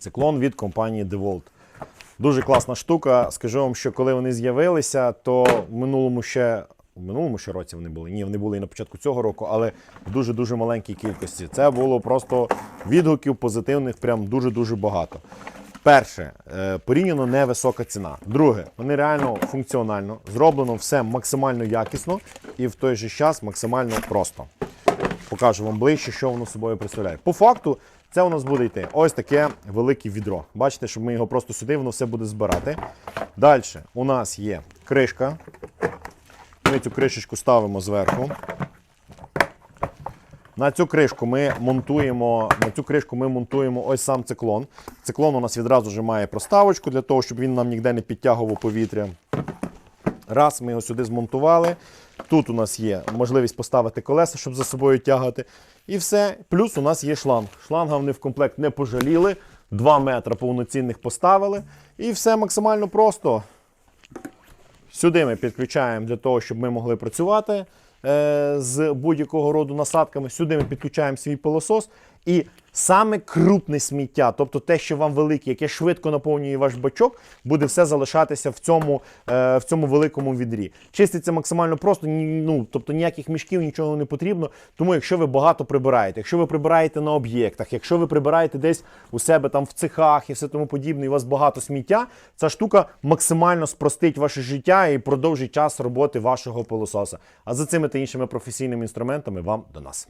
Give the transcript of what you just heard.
Циклон від компанії DeWalt. Дуже класна штука. Скажу вам, що коли вони з'явилися, то в минулому ще. В минулому ще році вони були. Ні, вони були і на початку цього року, але в дуже-дуже маленькій кількості. Це було просто відгуків позитивних, прям дуже-дуже багато. Перше, е, порівняно невисока ціна. Друге, вони реально функціонально, зроблено все максимально якісно і в той же час максимально просто. Покажу вам ближче, що воно собою представляє. По факту, це у нас буде йти ось таке велике відро. Бачите, щоб ми його просто сюди, воно все буде збирати. Далі у нас є кришка. Ми цю кришечку ставимо зверху. На цю кришку ми монтуємо, на цю кришку ми монтуємо ось сам циклон. Циклон у нас відразу вже має проставочку для того, щоб він нам ніде не підтягував повітря. Раз, ми його сюди змонтували. Тут у нас є можливість поставити колеса, щоб за собою тягати. І все. Плюс у нас є шланг. Шланга вони в комплект не пожаліли. 2 метри повноцінних поставили. І все максимально просто. Сюди ми підключаємо для того, щоб ми могли працювати е, з будь-якого роду насадками. Сюди ми підключаємо свій пилосос. І саме крупне сміття, тобто те, що вам велике, яке швидко наповнює ваш бачок, буде все залишатися в цьому, е, в цьому великому відрі. Чиститься максимально просто, ну, тобто ніяких мішків, нічого не потрібно. Тому, якщо ви багато прибираєте, якщо ви прибираєте на об'єктах, якщо ви прибираєте десь у себе там в цехах і все тому подібне, і у вас багато сміття, ця штука максимально спростить ваше життя і продовжить час роботи вашого пилососа. А за цими та іншими професійними інструментами вам до нас.